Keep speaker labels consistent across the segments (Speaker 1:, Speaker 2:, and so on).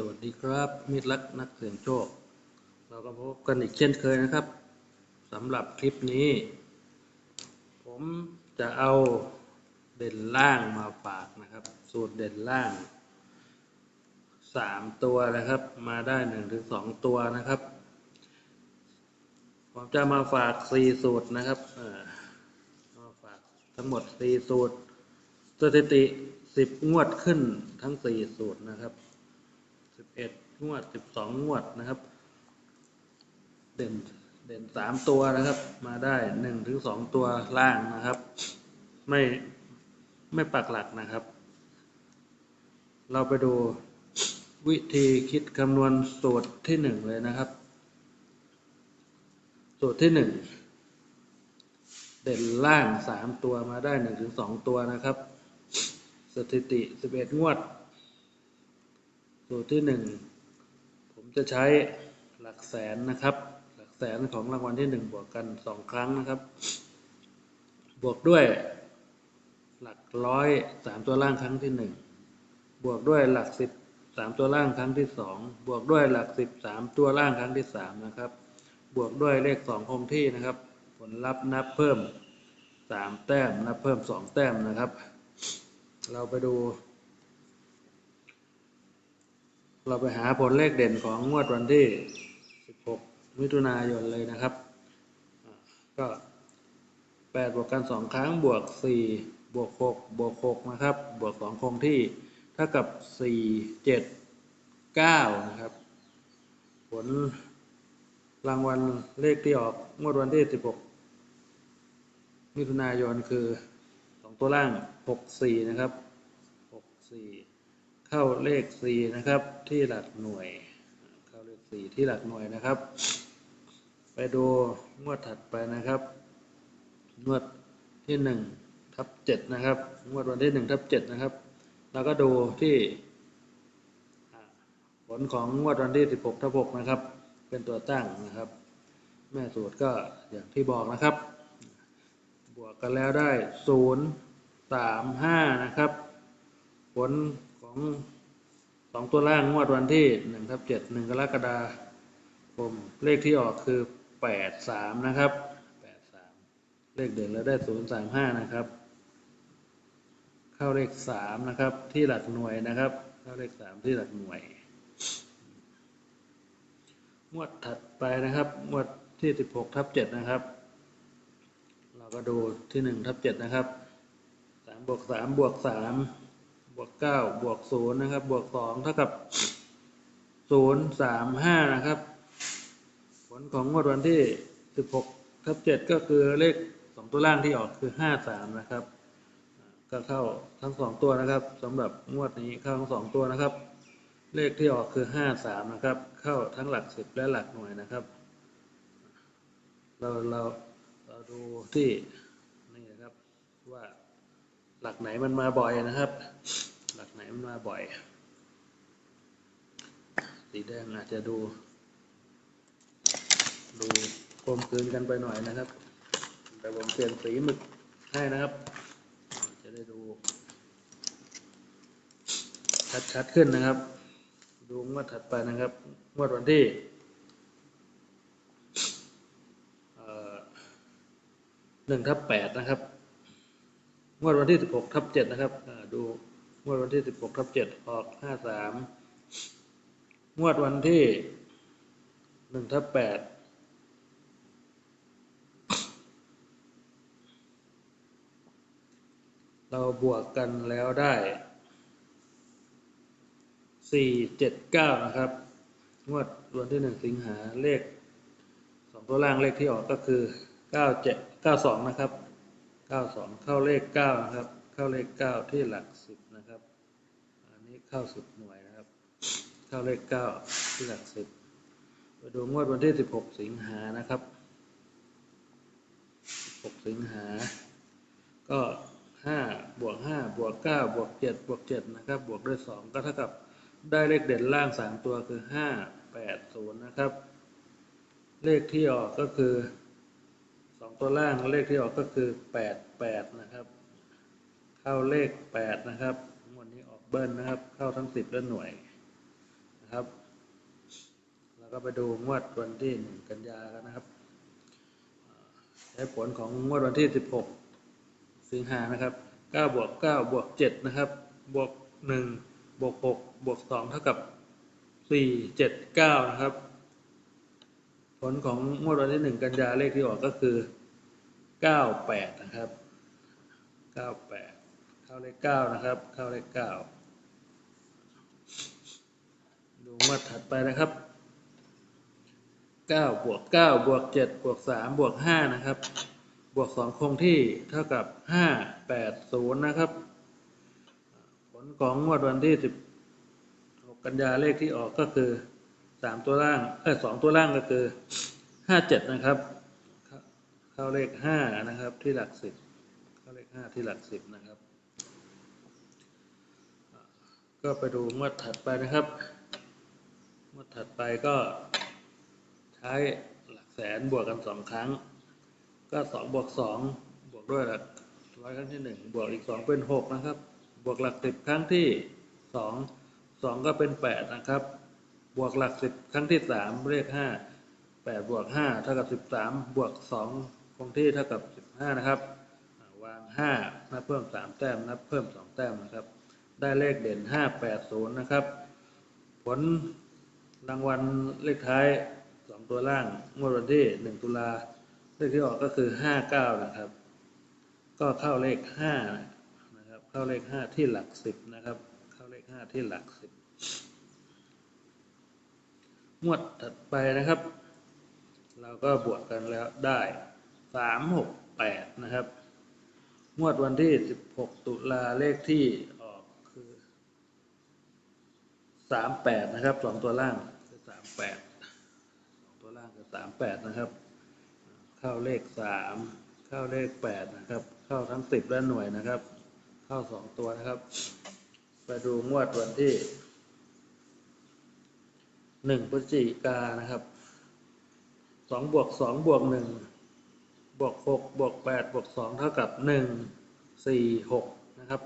Speaker 1: สวัสดีครับ มิตรรักนักเสี่ยงโชค เราก็พบกันอีกเช่นเคยนะครับสำหรับคลิปนี้ ผมจะเอาเด่นล่างมาฝากนะครับ สูตรเด่นล่างสามตัวนะครับ มาได้หนึ่งถึงสองตัวนะครับ ผมจะมาฝากสี่สูตรนะครับมาฝากทั้งหมดสี่สูตร สถิติสิบงวดขึ้นทั้งสี่สูตรนะครับ งวดสิบสองวดนะครับ เด่นเด่นสามตัวนะครับ มาได้หนึ่งถึงสองตัวล่างนะครับ ไม่ไม่ปักหลักนะครับ เราไปดูวิธีคิดคำนวณสูตรที่หนึ่งเลยนะครับ สูตรที่หนึ่งเด่นล่างสามตัวมาได้หนึ่งถึงสองตัวนะครับ สถิติสิบเอ็ดงวด สูตรที่หนึ่ง จะใช้หลักแสนนะครับ หลักแสนของรางวัลที่หนึ่งบวกกันสองครั้งนะครับ บวกด้วย หลักร้อยสามตัวล่างครั้งที่หนึ่งบวกด้วยหลักสิบสามตัวล่างครั้งที่สองบวกด้วยหลักสิบสามตัวล่างครั้งที่สามนะครับ บวกด้วยเลขสองคงที่นะครับ ผลลัพธ์นับเพิ่มสามแต้ม นับเพิ่มสองแต้มนะครับ เราไปดู เราไปหาผลเลขเด่นของงวดวันที่ 16 มิถุนายนเลยนะครับ ก็ 8 บวกกัน 2 ครั้งบวก 4 บวก 6 บวก 6 นะครับ บวก 2 คงที่ เท่ากับ 4 7 9 นะครับ ผลรางวัลเลขที่ออกงวดวันที่ 16 มิถุนายนคือ 2 ตัวล่าง 64 นะครับ 64 เข้าเลข4นะครับที่หลักหน่วย เข้าเลข4ที่หลักหน่วยนะครับ ไปดูงวดถัดไปนะครับงวดที่1ทับ7นะครับงวดวันที่1ทับ7นะครับเราก็ดูที่ผลของงวดวันที่ 16ทับ6นะครับ เป็นตัวตั้งนะครับ แม่สูตรก็อย่างที่บอกนะครับ บวกกันแล้วได้ 0 3 5 นะครับ ผล สองตัวล่างงวดวันที่1ทับ7 1กรกฎาคมเลขที่ออกคือ83นะครับ83เลขเด่นแล้วได้035นะครับ เข้าเลข3นะครับที่หลักหน่วยนะครับ เข้าเลข3ที่หลักหน่วย งวดถัดไปนะครับงวดที่16ทับ7นะครับ เราก็ดูที่1ทับ7นะครับ3บวก3บวก3 บวก9บวก0นะครับ บวก2เท่ากับ035นะครับ ผลของงวดวันที่16ทับ7ก็คือเลข2ตัวล่างที่ออกคือ53นะครับ ก็เข้าทั้ง2ตัวนะครับสำหรับงวดนี้เข้าทั้ง2ตัวนะครับ เลขที่ออกคือ53นะครับ เข้าทั้งหลัก10และหลักหน่วยนะครับ เราเราเราดูที่นี่นะครับว่า หลักไหนมันมาบ่อยนะครับ หลักไหนมันมาบ่อย สีแดงอาจจะดู ดูกลมกลืนกันไปหน่อยนะครับ แต่ผมเปลี่ยนสีหมึกให้นะครับ จะได้ดู ชัดๆขึ้นนะครับ ดูงวดถัดไปนะครับ งวดวันที่หนึ่งทับแปดนะครับ งวดวันที่สิบหกทับเจ็ดนะครับดูงวดวันที่สิบหกทับเจ็ดออกห้าสามงวดวันที่หนึ่งทับแปดเราบวกกันแล้วได้สี่เจ็ดเก้านะครับ งวดวันที่หนึ่งสิงหาเลขสองตัวล่างเลขที่ออกก็คือเก้าเจ็ดเก้าสองนะครับ เก้าสองเข้าเลขเก้านะครับ เข้าเลขเก้าที่หลักสิบนะครับ อันนี้เข้าสิบหน่วยนะครับ เข้าเลขเก้าที่หลักสิบไปดูงวดวันที่สิบหกสิงหานะครับสิบหกสิงหา ก็ห้าบวกห้าบวกเก้าบวกเจ็ดบวกเจ็ดนะครับ บวกด้วยสองก็เท่ากับได้เลขเด่นล่างสามตัวคือห้าแปดศูนย์นะครับ เลขที่ออกก็คือ ตัวล่างเลขที่ออกก็คือแปดแปดนะครับ เข้าเลขแปดนะครับงวันนี้ออกเบิ้ลนะครับ เข้าทั้งสิบและหน่วยนะครับ แล้วก็ไปดูงวดวันที่หนึ่งกันยากันนะครับ ใช้ผลของงวดวันที่สิบหกสิงหานะครับเก้าบวกเก้าบวกเจ็ดนะครับบวกหนึ่งบวกหกบวกสองเท่ากับสี่เจ็ดเก้านะครับ ผลของงวดวันที่หนึ่งกันยาเลขที่ออกก็คือ เก้าแปดนะครับเก้าแปดเข้าเลขเก้านะครับ เข้าเลขเก้าดูงวดถัดไปนะครับเก้าบวกเก้าบวกเจ็ดบวกสามบวกห้านะครับ บวกสองคงที่เท่ากับห้าแปดศูนย์นะครับ ผลของงวดวันที่สิบกันยาเลขที่ออกก็คือสามตัวล่าง เออสองตัวล่างก็คือห้าเจ็ดนะครับ เข้าเลขห้านะครับที่หลักสิบเข้าเลขห้าที่หลักสิบนะครับ ก็ไปดูงวดถัดไปนะครับงวดถัดไปก็ใช้หลักแสนบวกกันสองครั้ง ก็สองบวกสองบวกด้วยหลักร้อยครั้งที่หนึ่งบวกอีกสองเป็นหกนะครับ บวกหลักสิบครั้งที่สองสองก็เป็นแปดนะครับ บวกหลักสิบครั้งที่สามเลขห้าแปดบวกห้าเท่ากับสิบสามบวกสอง คงที่เท่ากับสิบห้านะครับ วางห้านับเพิ่มสามแต้ม นับเพิ่มสองแต้มนะครับ ได้เลขเด่นห้าแปดศูนะครับ ผลรางวัลเลขท้ายสองตัวล่างงวดวันที่หนึ่งตุลาเลขที่ออกก็คือห้าเก้านะครับ ก็เข้าเลขห้านะครับ เข้าเลขห้าที่หลักสิบนะครับ เข้าเลขห้าที่หลักสิบงวดถัดไปนะครับ เราก็บวกกันแล้วได้ สามหกแปดนะครับ งวดวันที่สิบหกตุลาเลขที่ออกคือสามแปดนะครับสองตัวล่างคือสามแปดสองตัวล่างคือสามแปดนะครับ เข้าเลขสามเข้าเลขแปดนะครับ เข้าทั้งสิบและหน่วยนะครับ เข้าสองตัวนะครับ ไปดูงวดวันที่หนึ่งพฤศจิกานะครับสองบวกสองบวกหนึ่ง บวกหกบวกแปดบวกสองเท่ากับหนึ่งสี่หกนะครับ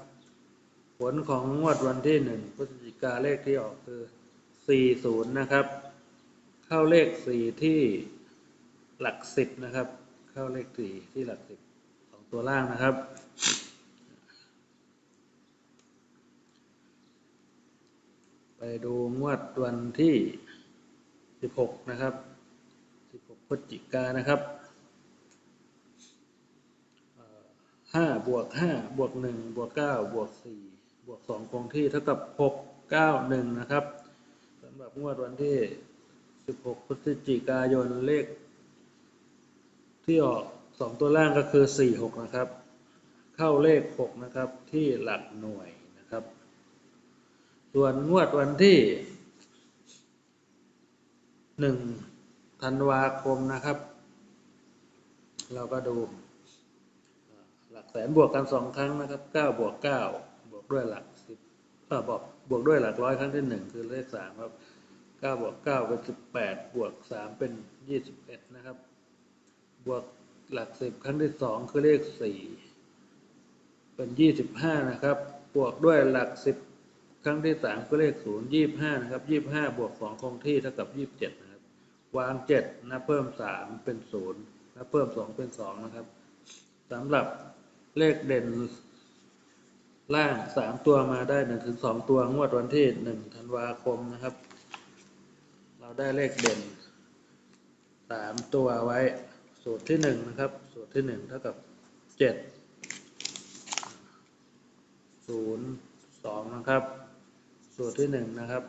Speaker 1: ผลของงวดวันที่หนึ่งพฤศจิกาเลขที่ออกคือสี่ศูนย์นะครับ เข้าเลขสี่ที่หลักสิบนะครับ เข้าเลขสี่ที่หลักสิบสองตัวล่างนะครับไปดูงวดวันที่สิบหกนะครับสิบหกพฤศจิกานะครับ ห้าบวกห้าบวกหนึ่งบวกเก้าบวกสี่บวกสองคงที่เท่ากับหกเก้าหนึ่งนะครับสำหรับงวดวันที่สิบหกพฤศจิกายนเลข ที่ออกสองตัวล่างก็คือสี่หกนะครับ เข้าเลขหกนะครับที่หลักหน่วยนะครับ ส่วนงวดวันที่หนึ่งธันวาคมนะครับ เราก็ดู แสนบวกกันสองครั้งนะครับเก้าบวกเก้าบวกด้วยหลักสิบบอกบวกด้วยหลักร้อยครั้งที่หนึ่งคือเลขสามครับเก้าบวกเก้าเป็นสิบแปดบวกสามเป็นยี่สิบเอ็ดนะครับ บวกหลักสิบครั้งที่สองคือเลขสี่เป็นยี่สิบห้านะครับ บวกด้วยหลักสิบครั้งที่สามคือเลขศูนย์ยี่ห้านะครับยี่ห้าบวกสองคงที่เท่ากับยี่สิบเจ็ดนะครับ วางเจ็ดนับเพิ่มสามเป็นศูนย์นับเพิ่มสองเป็นสองนะครับสำหรับ เลขเด่นล่างสามตัวมาได้หนึ่งถึงสองตัวงวดวันที่หนึ่งธันวาคมนะครับ เราได้เลขเด่นสามตัวไว้สูตรที่หนึ่งนะครับ สูตรที่หนึ่งเท่ากับเจ็ดศูนย์สองนะครับ สูตรที่หนึ่งนะครับ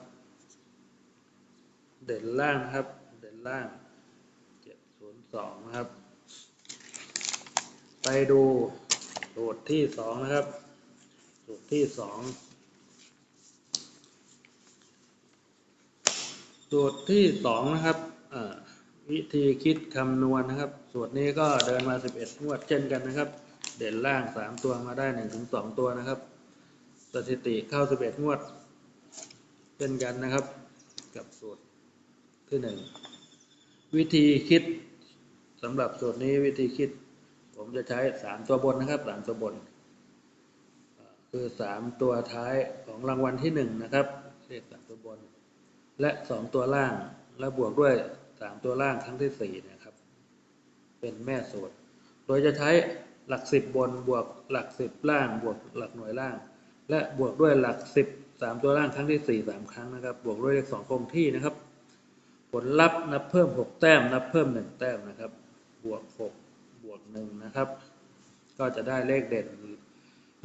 Speaker 1: เด่นล่างนะครับ เด่นล่างเจ็ดศูนย์สองนะครับ ไปดู สูตรที่สองนะครับ สูตรที่สองสูตรที่สองนะครับวิธีคิดคำนวณนะครับ สูตรนี้ก็เดินมา 11งวดเช่นกันนะครับ เด่นล่าง 3 ตัวมาได้1ถึง2ตัวนะครับ สถิติเข้า 11งวดเช่นกันนะครับ กับสูตรที่ 1 วิธีคิดสำหรับสูตรนี้วิธีคิด ผมจะใช้3ตัวบนนะครับ3ตัวบน คือ3ตัวท้ายของรางวัลที่1นะครับเลข3ตัวบน และสองตัวล่างและบวกด้วยสามตัวล่างครั้งที่สี่นะครับ เป็นแม่สูตร โดยจะใช้หลักสิบบนบวกหลักสิบล่างบวกหลักหน่วยล่าง และบวกด้วยหลักสิบสามตัวล่างครั้งที่สี่สามครั้งนะครับ บวกด้วยเลขสองคงที่นะครับ ผลลัพธ์นับเพิ่มหกแต้ม นับเพิ่มหนึ่งแต้มนะครับ บวกหก บวกหนึ่งนะครับ ก็จะได้เลขเด่น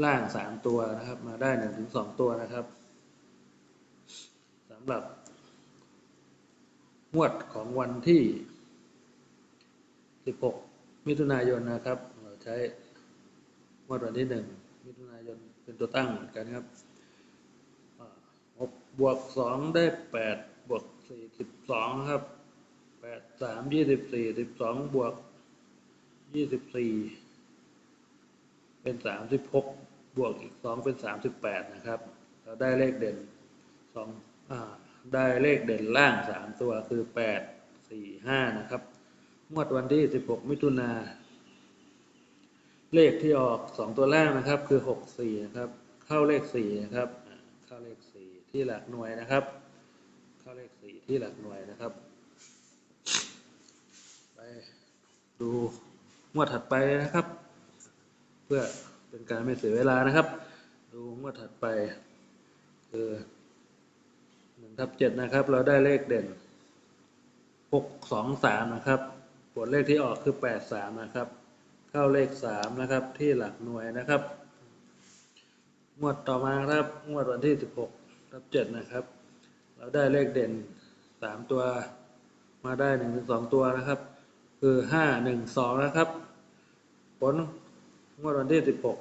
Speaker 1: ล่างสามตัวนะครับ มาได้หนึ่งถึงสองตัวนะครับสำหรับงวดของวันที่ 16 มิถุนายนนะครับ เราใช้งวดวันที่ 1 มิถุนายนเป็นตัวตั้งเหมือนกันครับอ่าหกบวก 2 ได้ 8 บวก4 12 ครับ 8 3 24 12 บวก 24เป็น36บหกบวกอีก2เป็น38นะครับ เราได้เลขเด่น2อ่าได้เลขเด่นล่าง3ตัวคือ8 4 5นะครับงวดวันที่16มิถุนาเลขที่ออก2ตัวล่างนะครับคือ6 4นะครับ เข้าเลข4นะครับเข้าเลข4ที่หลักหน่วยนะครับ เข้าเลข4ที่หลักหน่วยนะครับ ไปดู วดถัดไปนะครับ เพื่อเป็นการไม่เสียเวลานะครับ ดูงวดถัดไปคือหนึ่งทับเจ็ดนะครับ เราได้เลขเด่นหกสองสามนะครับผลเลขที่ออกคือแปดสามนะครับ เข้าเลขสามนะครับที่หลักหน่วยนะครับ งวดต่อมาครับงวดวันที่สิบหกทับเจ็ดนะครับ เราได้เลขเด่นสามตัวมาได้หนึ่งถึงสองตัวนะครับ คือห้าหนึ่งสองนะครับ ผลงวดวันที่สิบหก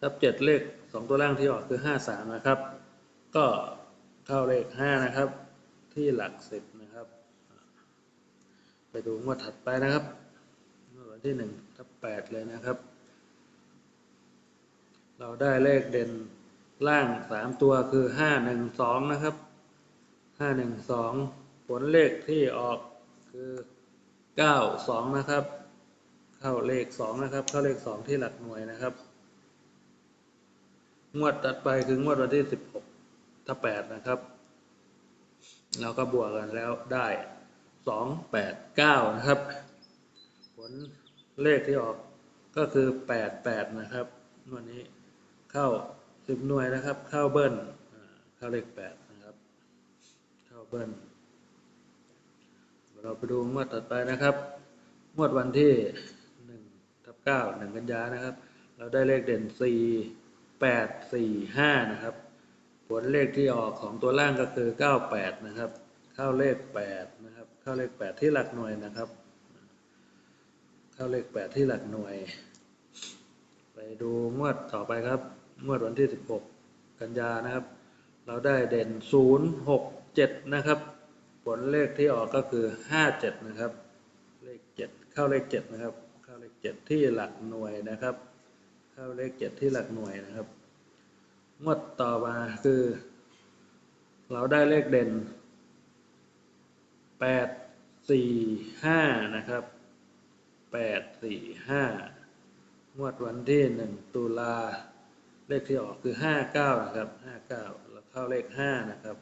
Speaker 1: ทับเจ็ดเลขสองตัวล่างที่ออกคือห้าสามนะครับ ก็เข้าเลขห้านะครับ ที่หลักสิบนะครับ ไปดูงวดถัดไปนะครับงวดวันที่หนึ่งทับแปดเลยนะครับ เราได้เลขเด่นล่างสามตัวคือห้าหนึ่งสองนะครับห้าหนึ่งสองผลเลขที่ออกคือเก้าสองนะครับ เข้าเลขสองนะครับ เข้าเลขสองที่หลักหน่วยนะครับ งวดตัดไปคืองวดวันที่สิบหกถ้าแปดนะครับเราก็บวกกันแล้วได้สองแปดเก้านะครับ ผลเลขที่ออกก็คือแปดแปดนะครับงวดนี้เข้าสิบหน่วยนะครับ เข้าเบิ้ลเข้าเลขแปดนะครับ เข้าเบิ้ลเราไปดูงวดถัดไปนะครับ งวดวันที่ 9 1 กันยานะครับ เราได้เลขเด่น 4 8 4 5 นะครับ ผลเลขที่ออกของตัวล่างก็คือ 98 นะครับ เข้าเลข 8 นะครับ เข้าเลข 8 ที่หลักหน่วยนะครับ เข้าเลข 8 ที่หลักหน่วย ไปดูงวดต่อไปครับ งวดวันที่ 16 กันยานะครับ เราได้เด่น 0 6 7 นะครับผลเลขที่ออกก็คือ 57 นะครับ เลข 7 เข้าเลข 7 นะครับ ขเลขเจ็ดที่หลักหน่วยนะครับ เข้าเลขเจ็ดที่หลักหน่วยนะครับ งวดต่อมาคือ เราได้เลขเด่นแปดสี่ห้านะครับแปดสี่ห้างวดวันที่หนึ่งตุลาเลขที่ออกคือห้าเก้านะครับห้าเก้าแล้วเข้าเลขห้านะครับ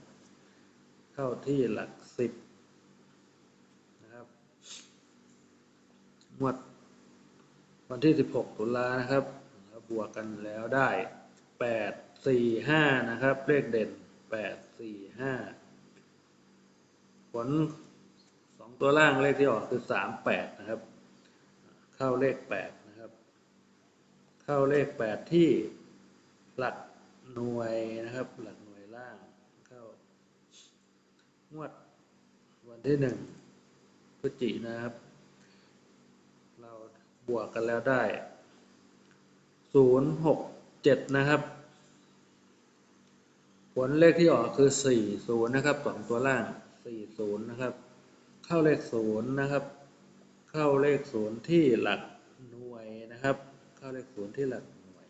Speaker 1: เข้าที่หลักสิบนะครับงวด วันที่ 16 ตุลานะครับ บวกกันแล้วได้ 8 4 5 นะครับ เลขเด่น 8 4 5 ผล 2 ตัวล่างเลขที่ออกคือ 3 8 นะครับ เข้าเลข 8 นะครับ เข้าเลข 8 ที่หลักหน่วยนะครับ หลักหน่วยล่าง เข้างวดวันที่ 1พฤศจิกนะครับ บวกกันแล้วได้ศูนย์หกเจ็ดนะครับ ผลเลขที่ออกคือสี่ศูนย์นะครับสองตัวล่างสี่ศูนย์นะครับ เข้าเลขศูนย์นะครับ เข้าเลขศูนย์ที่หลักหน่วยนะครับ เข้าเลขศูนย์ที่หลักหน่วย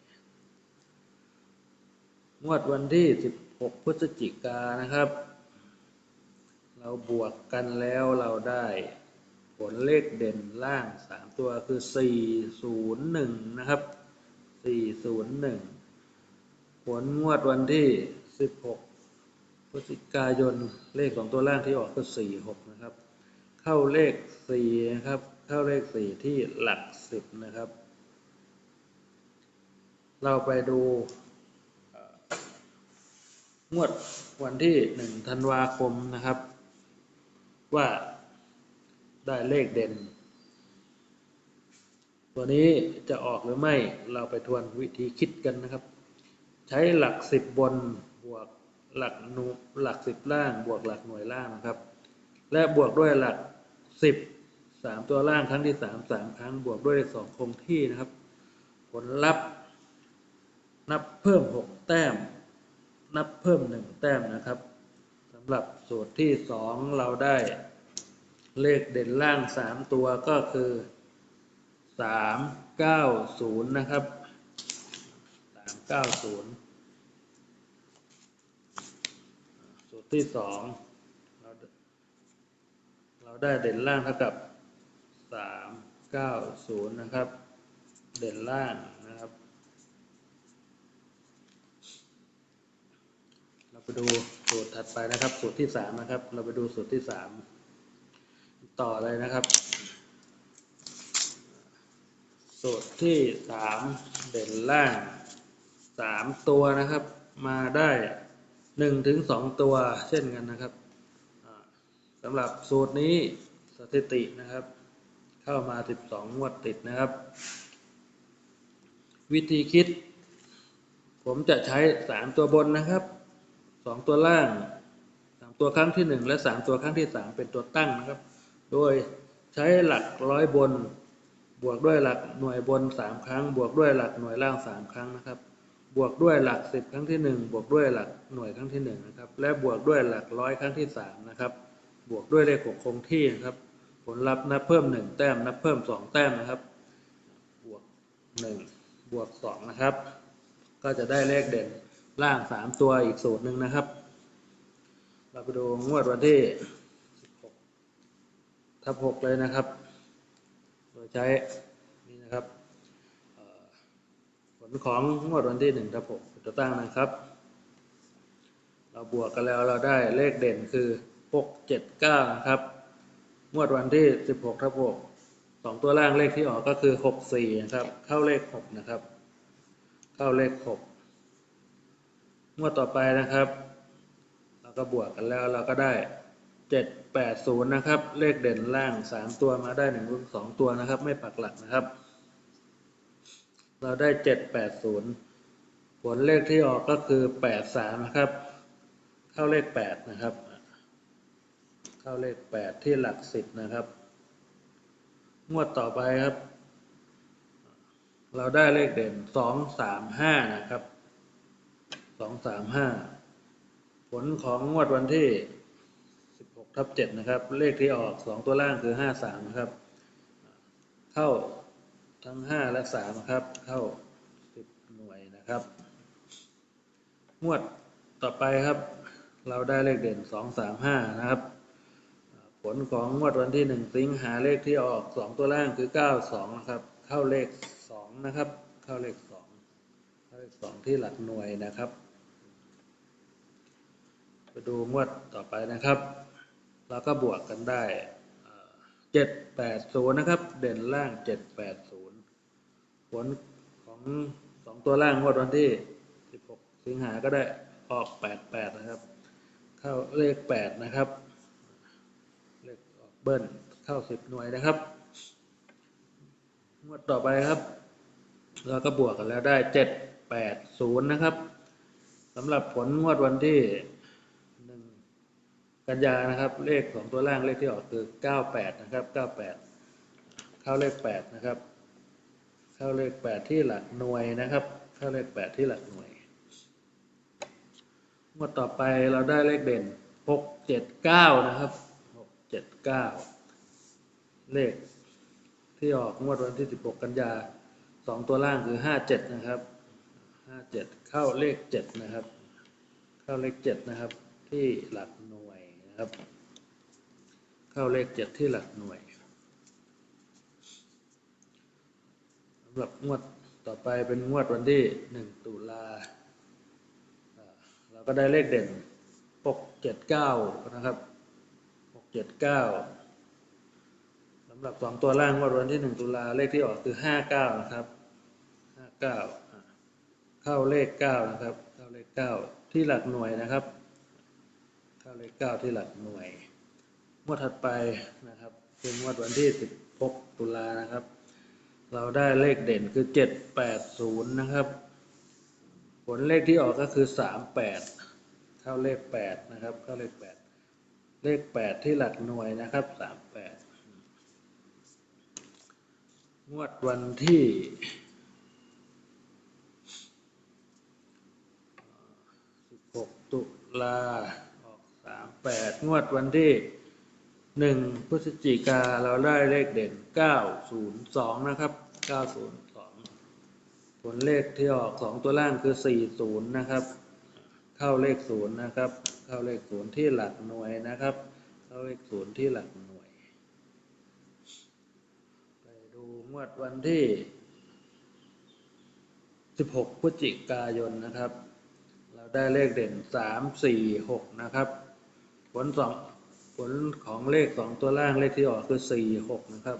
Speaker 1: งวดวันที่สิบหกพฤศจิกายนนะครับ เราบวกกันแล้วเราได้ ผลเลขเด่นล่างสามตัวคือสี่ศูนะครับสี่ศูนย์หนึ่งผลงวดวันที่สิบหกพฤศจิกายนเลขของตัวล่างที่ออกก็สี่หกนะครับ เข้าเลขสี่นะครับ เข้าเลขสี่ที่หลักสิบนะครับ เราไปดูงวดวันที่หนึ่งธันวาคมนะครับ ว่า ได้เลขเด่น ตัวนี้จะออกหรือไม่เราไปทวนวิธีคิดกันนะครับ ใช้หลักสิบบนบวกหลักหนูหลักสิบล่าง บวกหลักหน่วยล่างนะครับ และบวกด้วยหลักสิบสามตัวล่างครั้งที่สามสามครั้ง บวกด้วยสองคงที่นะครับ ผลลัพธ์นับเพิ่มหกแต้ม นับเพิ่มหนึ่งแต้มนะครับสำหรับสูตรที่สองเราได้ เลขเด่นล่างสามตัวก็คือสามเก้าศูนย์นะครับสามเก้าศูนย์สูตรที่สองเราเราได้เด่นล่างเท่ากับสามเก้าศูนย์นะครับ เด่นล่างนะครับ เราไปดูสูตรถัดไปนะครับ สูตรที่สามนะครับ เราไปดูสูตรที่สาม ต่อเลยนะครับ สูตรที่สามเด่นล่างสามตัวนะครับ มาได้หนึ่งถึงสองตัวเช่นกันนะครับสำหรับสูตรนี้สถิตินะครับ เข้ามาสิบสองงวดติดนะครับ วิธีคิด ผมจะใช้สามตัวบนนะครับสองตัวล่างสามตัวครั้งที่หนึ่งและสามตัวครั้งที่สามเป็นตัวตั้งนะครับ โดยใช้หลักร้อยบน บวกด้วยหลักหน่วยบนสามครั้ง บวกด้วยหลักหน่วยล่างสามครั้งนะครับ บวกด้วยหลักสิบครั้งที่หนึ่งบวกด้วยหลักหน่วยครั้งที่หนึ่งนะครับ และบวกด้วยหลักร้อยครั้งที่สามนะครับ บวกด้วยเลขหกคงที่นะครับ ผลลัพธ์นับเพิ่มหนึ่งแต้ม นับเพิ่มสองแต้มนะครับ บวกหนึ่งบวกสองนะครับ ก็จะได้เลขเด่นล่างสามตัวอีกสูตรหนึ่งนะครับ เราไปดูงวดวันที่ ทับหกเลยนะครับโดยใช้นี่นะครับผลของงวดวันที่หนึ่งทับหกตัวตั้งนะครับ เราบวกกันแล้วเราได้เลขเด่นคือหกเจ็ดเก้านะครับงวดวันที่สิบหกทับหกสองตัวล่างเลขที่ออกก็คือหกสี่นะครับ เข้าเลขหกนะครับ เข้าเลขหกงวดต่อไปนะครับ เราก็บวกกันแล้วเราก็ได้เจ็ด แปดศูนะครับ เลขเด่นล่างสามตัวมาได้หนึ่งสองตัวนะครับ ไม่ปักหลักนะครับ เราได้เจ็ดแปดศูนย์ผลเลขที่ออกก็คือแปดสามนะครับ เข้าเลขแปดนะครับ เข้าเลขแปดที่หลักสิบนะครับ งวดต่อไปครับ เราได้เลขเด่นสองสามห้านะครับสองสามห้าผลของงวดวันที่ ทับเจ็ดนะครับ เลขที่ออกสองตัวล่างคือห้าสามนะครับ เข้าทั้งห้าและสามครับ เข้าสิบหน่วยนะครับงวดต่อไปครับ เราได้เลขเด่นสองสามห้านะครับ ผลของงวดวันที่หนึ่งสิงหาเลขที่ออกสองตัวล่างคือเก้าสองนะครับ เข้าเลขสองนะครับ เข้าเลขสองเข้าเลขสองที่หลักหน่วยนะครับไปดูงวดต่อไปนะครับ เราก็บวกกันได้เจ็ดแปดศูนย์นะครับ เด่นล่างเจ็ดแปดศูนย์ผลของสองตัวล่างงวดวันที่สิบหกสิงหาก็ได้ออกแปดแปดนะครับ เข้าเลขแปดนะครับ เลขออกเบิ้ลเข้าสิบหน่วยนะครับ งวดต่อไปครับ เราก็บวกกันแล้วได้เจ็ดแปดศูนย์นะครับสำหรับผลงวดวันที่ กันยานะครับ เลขของตัวล่างเลขที่ออกคือเก้าแปดนะครับเก้าแปดเข้าเลขแปดนะครับ เข้าเลขแปดที่หลักหน่วยนะครับ เข้าเลขแปดที่หลักหน่วยงวดต่อไปเราได้เลขเด่นหกเจ็ดเก้านะครับหกเจ็ดเก้าเลขที่ออกงวดวันที่สิบหกกันยาสองตัวล่างคือห้าเจ็ดนะครับห้าเจ็ดเข้าเลขเจ็ดนะครับ เข้าเลขเจ็ดนะครับ ที่หลักหน่วย นะครับ เข้าเลขเจ็ดที่หลักหน่วยสำหรับงวดต่อไปเป็นงวดวันที่หนึ่งตุลาอ่าเราก็ได้เลขเด่นหกเจ็ดเก้านะครับหกเจ็ดเก้าสำหรับสองตัวล่างงวดวันที่หนึ่งตุลาเลขที่ออกคือห้าเก้านะครับห้าเก้าเข้าเลขเก้านะครับ เข้าเลขเก้าที่หลักหน่วยนะครับ เข้าเลขเก้าที่หลักหน่วยงวดถัดไปนะครับคืองวดวันที่ 16 ตุลานะครับ เราได้เลขเด่นคือ 780 นะครับ ผลเลขที่ออกก็คือ 38 เข้าเลข 8 นะครับ เข้าเลข 8 เลข 8 ที่หลักหน่วยนะครับ 38 งวดวันที่16ตุลา 8 งวดวันที่ 1พฤศจิกาเราได้เลขเด่น 902 นะครับ 902 ผลเลขที่ออก 2 ตัวล่างคือ 40 นะครับ เข้าเลข 0 นะครับ เข้าเลข 0 ที่หลักหน่วยนะครับ เข้าเลข 0 ที่หลักหน่วย ไปดูงวดวันที่ 16 พฤศจิกายนนะครับเราได้เลขเด่น 3 4 6 นะครับ ผลสองผลของเลข2ตัวล่างเลขที่ออกคือ4 6นะครับ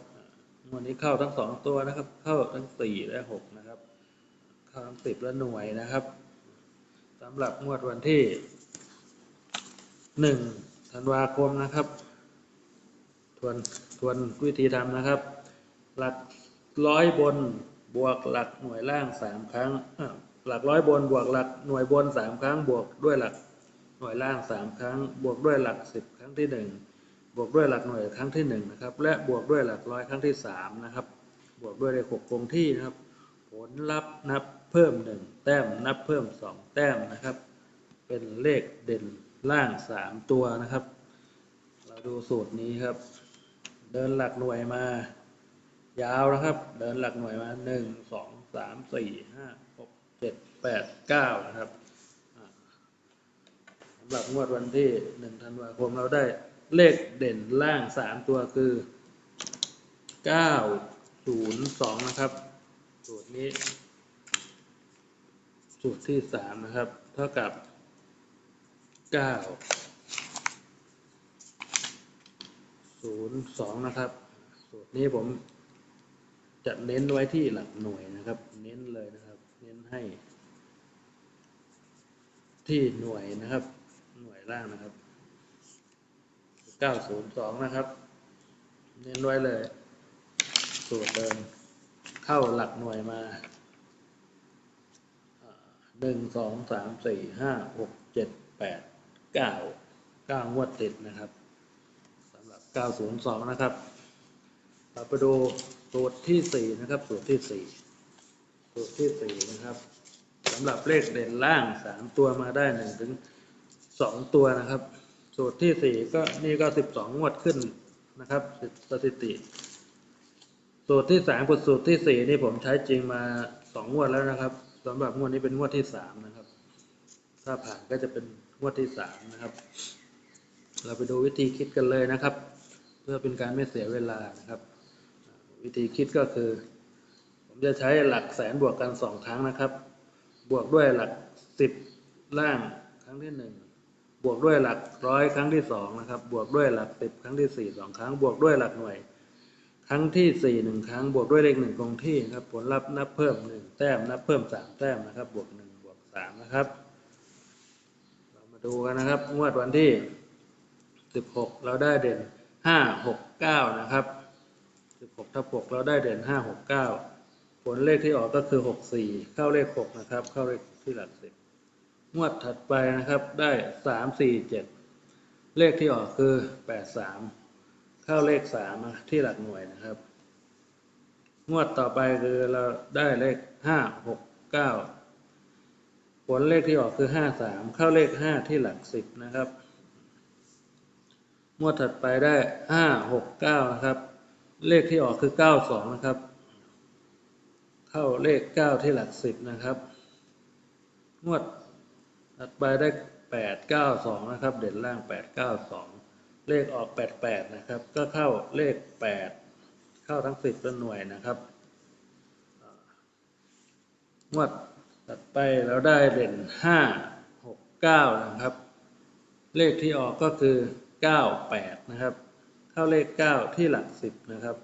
Speaker 1: งวดนี้เข้าทั้ง2ตัวนะครับ เข้าทั้ง4และ6นะครับเข้าทั้ง10และหน่วยนะครับสำหรับงวดวันที่1ธันวาคมนะครับ ทวนทวนวิธีทำนะครับ หลักร้อยบนบวกหลักหน่วยล่างสามครั้งหลักร้อยบนบวกหลักหน่วยบนสามครั้งบวกด้วยหลัก หน่วยล่างสามครั้ง บวกด้วยหลักสิบครั้งที่หนึ่งบวกด้วยหลักหน่วยครั้งที่หนึ่งนะครับ และบวกด้วยหลักร้อยครั้งที่สามนะครับ บวกด้วยเลขหกคงที่นะครับ ผลลัพธ์นับเพิ่มหนึ่งแต้ม นับเพิ่มสองแต้มนะครับ เป็นเลขเด่นล่างสามตัวนะครับ เราดูสูตรนี้ครับ เดินหลักหน่วยมายาวนะครับ เดินหลักหน่วยมาหนึ่งสองสามสี่ห้าหกเจ็ดแปดเก้านะครับำหรับงวดวันที่หนึ่งธันวาคมเราได้เลขเด่นล่างสามตัวคือเก้าศูนย์สองนะครับ สูตรนี้ สูตรที่สามนะครับ เท่ากับเก้าศูนย์สองนะครับ สูตรนี้ผมจะเน้นไว้ที่หลักหน่วยนะครับ เน้นเลยนะครับ เน้นให้ที่หน่วยนะครับ น่วยล่างนะครับ 902 นะครับ เน้นไว้เลย สูตรเดิม เข้าหลักหน่วยมาหนึ่งสองสามสี่ห้าหกเจ็ดแปดเก้าเก้างวดติดนะครับสำหรับ902นะครับเราไปดูสูตรที่สี่นะครับ สูตรที่สี่สูตรที่สี่นะครับสำหรับเลขเด่นล่างสามตัวมาได้หนึ่งถึง สองตัวนะครับ สูตรที่สี่ก็นี่ก็สิบสองงวดขึ้นนะครับสถิติ สูตรที่สามกับสูตรที่สี่นี่ผมใช้จริงมาสองงวดแล้วนะครับสำหรับงวดนี้เป็นงวดที่สามนะครับ ถ้าผ่านก็จะเป็นงวดที่สามนะครับ เราไปดูวิธีคิดกันเลยนะครับ เพื่อเป็นการไม่เสียเวลานะครับ วิธีคิดก็คือ ผมจะใช้หลักแสนบวกกันสองครั้งนะครับ บวกด้วยหลักสิบล่างครั้งที่หนึ่ง วกด้วยหลักร้อยครั้งที่สองนะครับ บวกด้วยหลักสิบครั้งที่สี่สองครั้ง บวกด้วยหลักหน่วย ครั้งที่สี่หนึ่งครั้ง บวกด้วยเลขหนึ่งคงที่นะครับ ผลลัพธ์นับเพิ่มหนึ่งแต้ม นับเพิ่มสามแต้มนะครับ บวกหนึ่งบวกสามนะครับ เรามาดูกันนะครับ งวดวันที่สิบหกเราได้เด่นห้าหกเก้านะครับสิบหกทับหกเราได้เด่นห้าหกเก้าผลเลขที่ออกก็คือหกสี่เข้าเลขหกนะครับ เข้าเลขที่หลักสิบ งวดถัดไปนะครับได้สามสี่เจ็ดเลขที่ออกคือแปดสามเข้าเลขสามที่หลักหน่วยนะครับ งวดต่อไปคือเราได้เลขห้าหกเก้าผลเลขที่ออกคือห้าสามเข้าเลขห้าที่หลักสิบนะครับงวดถัดไปได้ห้าหกเก้านะครับ เลขที่ออกคือเก้าสองนะครับ เข้าเลขเก้าที่หลักสิบนะครับ งวด ถัดไปได้แปดเก้าสองนะครับ เด่นล่างแปดเก้าสองเลขออกแปดแปดนะครับ ก็เข้าเลขแปดเข้าทั้งสิบและหน่วยนะครับงวดถัดไปเราได้เด่นห้าหกเก้านะครับ เลขที่ออกก็คือเก้าแปดนะครับ เข้าเลขเก้าที่หลักสิบนะครับ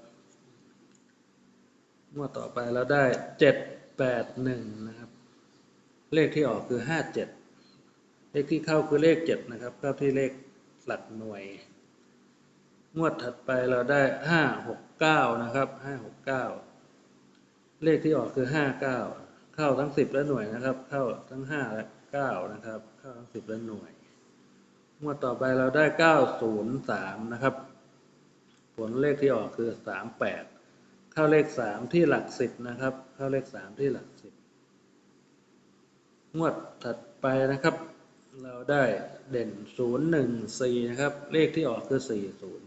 Speaker 1: งวดต่อไปเราได้เจ็ดแปดหนึ่งนะครับ เลขที่ออกคือห้า เลขที่เข้าคือเลขเจ็ดนะครับ เข้าที่เลขหลักหน่วย งวดถัดไปเราได้ห้าหกเก้านะครับห้าหกเก้าเลขที่ออกคือห้าเก้าเข้าทั้งสิบและหน่วยนะครับ เข้าทั้งห้าและเก้านะครับ เข้าทั้งสิบและหน่วย งวดต่อไปเราได้เก้าศูนย์สามนะครับ ผลเลขที่ออกคือสามแปดเข้าเลขสามที่หลักสิบนะครับ เข้าเลขสามที่หลักสิบงวดถัดไปนะครับ เราได้เด่นศูนย์หนึ่งสี่นะครับ เลขที่ออกคือสี่ศูนย์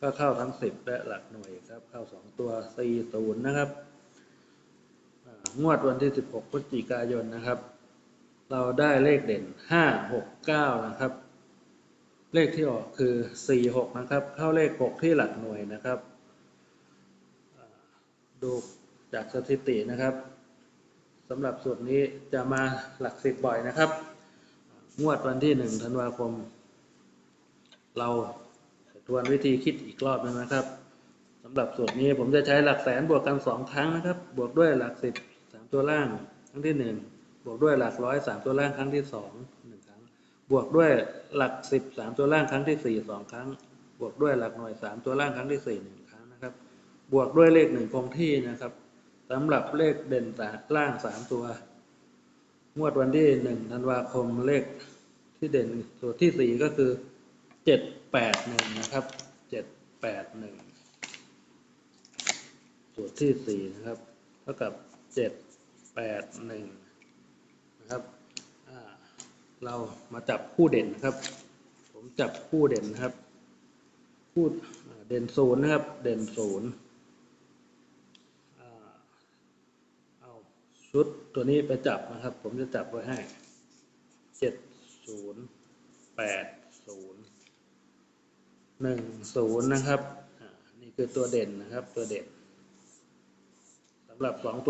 Speaker 1: ก็เข้าทั้งสิบและหลักหน่วยครับ เข้าสองตัวสี่ศูนะครับงวดวันที่สิบหกพฤศจิกายนนะครับ เราได้เลขเด่นห้าหกเก้านะครับ เลขที่ออกคือสี่หกนะครับ เข้าเลขหกที่หลักหน่วยนะครับ ดูจากสถิตินะครับสำหรับสูตรนี้จะมาหลักสิบบ่อยนะครับ งวดวันที่หนึ่งธันวาคม เราทวนวิธีคิดอีกรอบหนึงนะครับสำหรับสูตรนี้ผมจะใช้หลักแสนบวกกันสองครั้งนะครับ บวกด้วยหลักสิบสามตัวล่างครั้งที่หนึ่งบวกด้วยหลักร้อยสามตัวล่างครั้งที่สองหนึ่งครั้ง บวกด้วยหลักสิบสามตัวล่างครั้งที่สี่สองครั้ง บวกด้วยหลักหน่วยสามตัวล่างครั้งที่สี่หนึ่งครั้งนะครับ บวกด้วยเลขหนึ่งคงที่นะครับสำหรับเลขเด่นสาล่างสามตัว งวดวันที่หนึ่งธันวาคมเลขที่เด่นตัวที่สี่ก็คือเจ็ดแปดหนึ่งนะครับเจ็ดแปดหนึ่งตัวที่สี่นะครับ เท่ากับเจ็ดแปดหนึ่งนะครับเรามาจับคู่เด่นนะครับ ผมจับคู่เด่นนะครับ คู่เด่นศูนย์นะครับ เด่นศูนย์อ่า เอา ชุดตัวนี้ไปจับนะครับ ผมจะจับไว้ให้เจ็ดศูนย์แปดศูนย์หนึ่งศูนย์นะครับอ่านี่คือตัวเด่นนะครับ ตัวเด่นสำหรับสองตัว